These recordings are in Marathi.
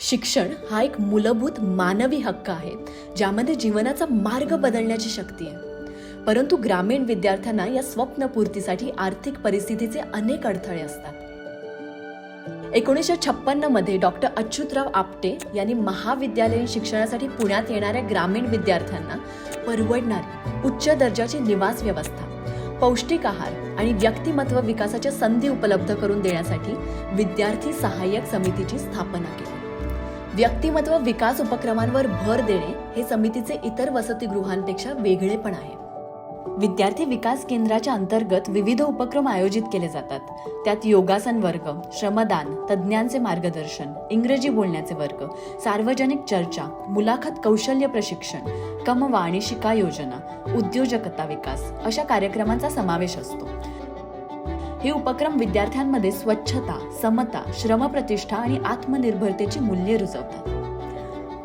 शिक्षण हा एक मूलभूत मानवी हक्क आहे ज्यामध्ये जीवनाचा मार्ग बदलण्याची शक्ती आहे. परंतु ग्रामीण विद्यार्थ्यांना या स्वप्नपूर्तीसाठी आर्थिक परिस्थितीचे अनेक अडथळे असतात. एकोणीसशे छप्पन्नमध्ये डॉक्टर अच्युतराव आपटे यांनी महाविद्यालयीन शिक्षणासाठी पुण्यात येणाऱ्या ग्रामीण विद्यार्थ्यांना परवडणारी उच्च दर्जाची निवास व्यवस्था पौष्टिक आहार आणि व्यक्तिमत्व विकासाच्या संधी उपलब्ध करून देण्यासाठी विद्यार्थी सहाय्यक समितीची स्थापना केली. व्यक्तिमत्व विकास उपक्रमांवर भर देणे हे समितीचे इतर वसतिगृहांपेक्षा वेगळेपण आहे. विद्यार्थी विकास केंद्राच्या अंतर्गत विविध उपक्रम आयोजित केले जातात. त्यात योगासन वर्ग श्रमदान तज्ज्ञांचे मार्गदर्शन इंग्रजी बोलण्याचे वर्ग सार्वजनिक चर्चा मुलाखत कौशल्य प्रशिक्षण कमवा आणि शिका योजना उद्योजकता विकास अशा कार्यक्रमांचा समावेश असतो. हे उपक्रम विद्यार्थ्यांमध्ये स्वच्छता समता श्रमप्रतिष्ठा आणि आत्मनिर्भरतेची मूल्ये रुजवतात.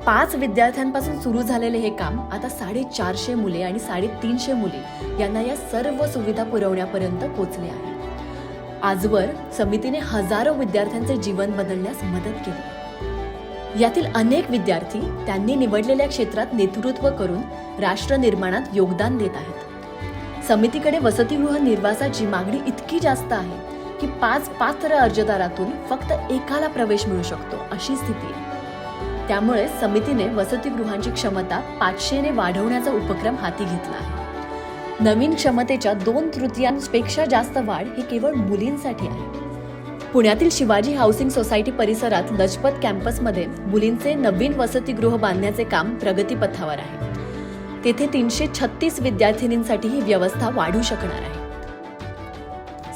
पाच विद्यार्थ्यांपासून सुरू झालेले हे काम आता साडेचारशे मुले आणि साडेतीनशे मुले यांना या सर्व सुविधा पुरवण्यापर्यंत पोचले आहे. आजवर समितीने हजारो विद्यार्थ्यांचे जीवन बदलण्यास मदत केली. यातील अनेक विद्यार्थी त्यांनी निवडलेल्या क्षेत्रात नेतृत्व करून राष्ट्र निर्माणात योगदान देत आहेत. समितीकडे वसतिगृह निर्वासाची मागणी इतकी जास्त आहे की पाच पात्र अर्जदारातून फक्त एकाला प्रवेश मिळू शकतो अशी स्थिती आहे. त्यामुळे समितीने वसतिगृहांची क्षमता पाचशेने वाढवण्याचा उपक्रम हाती घेतला आहे. नवीन क्षमतेच्या दोन तृतीयांपेक्षा जास्त वाढ ही केवळ मुलींसाठी आहे. पुण्यातील शिवाजी हाऊसिंग सोसायटी परिसरात लजपत कॅम्पसमध्ये मुलींचे नवीन वसतिगृह बांधण्याचे काम प्रगतीपथावर आहे. तेथे तीनशे छत्तीस विद्यार्थिनींसाठी ही व्यवस्था वाढू शकणार आहे.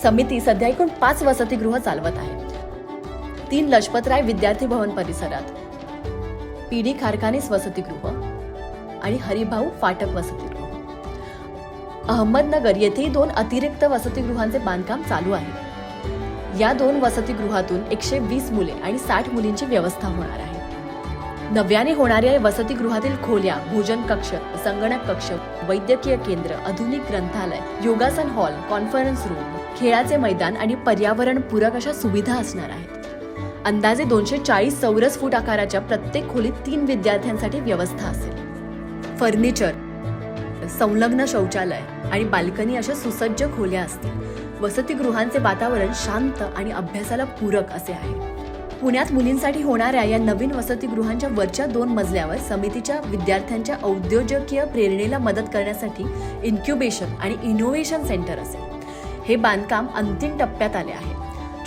समिती सध्या एकूण पाच वसतिगृह चालवत आहे. तीन लजपतराय विद्यार्थी भवन परिसरात पीडी खारखानीस वसतिगृह आणि हरिभाऊ फाटक वसतिगृह. अहमदनगर येथेही दोन अतिरिक्त वसतिगृहांचे बांधकाम चालू आहे. या दोन वसतिगृहातून एकशे वीस मुले आणि साठ मुलींची व्यवस्था होणार आहे. नव्याने होणाऱ्या वसतिगृहातील खोल्या भोजन कक्ष संगणक कक्ष वैद्यकीय केंद्र आधुनिक ग्रंथालय योगासन हॉल कॉन्फरन्स रूम खेळाचे मैदान आणि पर्यावरण पूरक अशा सुविधा असणार आहेत. अंदाजे दोनशे चाळीस चौरस फूट आकाराच्या प्रत्येक खोलीत तीन विद्यार्थ्यांसाठी व्यवस्था असेल. फर्निचर संलग्न शौचालय आणि बाल्कनी अशा सुसज्ज खोल्या असतील. वसतिगृहांचे वातावरण शांत आणि अभ्यासाला पूरक असे आहे. पुण्यात मुलींसाठी होणाऱ्या या नवीन वसतिगृहांच्या वरच्या दोन मजल्यावर समितीच्या विद्यार्थ्यांच्या औद्योजकीय प्रेरणेला मदत करण्यासाठी इन्क्युबेशन आणि इनोव्हेशन सेंटर असेल. हे बांधकाम अंतिम टप्प्यात आले आहे.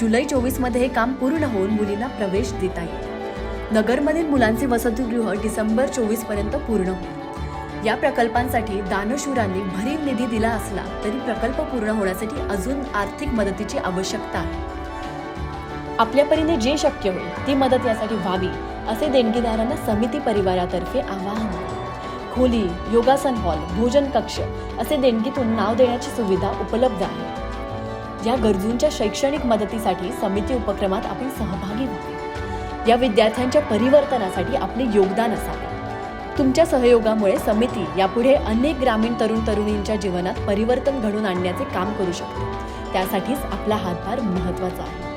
जुलै चोवीसमध्ये हे काम पूर्ण होऊन मुलींना प्रवेश देता येईल. नगरमधील मुलांचे वसतिगृह डिसेंबर चोवीसपर्यंत पूर्ण होईल. या प्रकल्पांसाठी दानशूरांनी भरीव निधी दिला असला तरी प्रकल्प पूर्ण होण्यासाठी अजून आर्थिक मदतीची आवश्यकता आहे. आपल्या परीने जे शक्य होईल ती मदत यासाठी व्हावी असे देणगीदारांना समिती परिवारातर्फे आवाहन. खोली योगासन हॉल भोजन कक्ष असे देणगीतून नाव देण्याची सुविधा उपलब्ध आहे. या गरजूंच्या शैक्षणिक मदतीसाठी समिती उपक्रमात आपण सहभागी व्हावे. या विद्यार्थ्यांच्या परिवर्तनासाठी आपले योगदान असावे. तुमच्या सहयोगामुळे समिती यापुढे अनेक ग्रामीण तरुण तरुणींच्या जीवनात परिवर्तन घडून आणण्याचे काम करू शकते. त्यासाठीच आपला हातभार महत्त्वाचा आहे.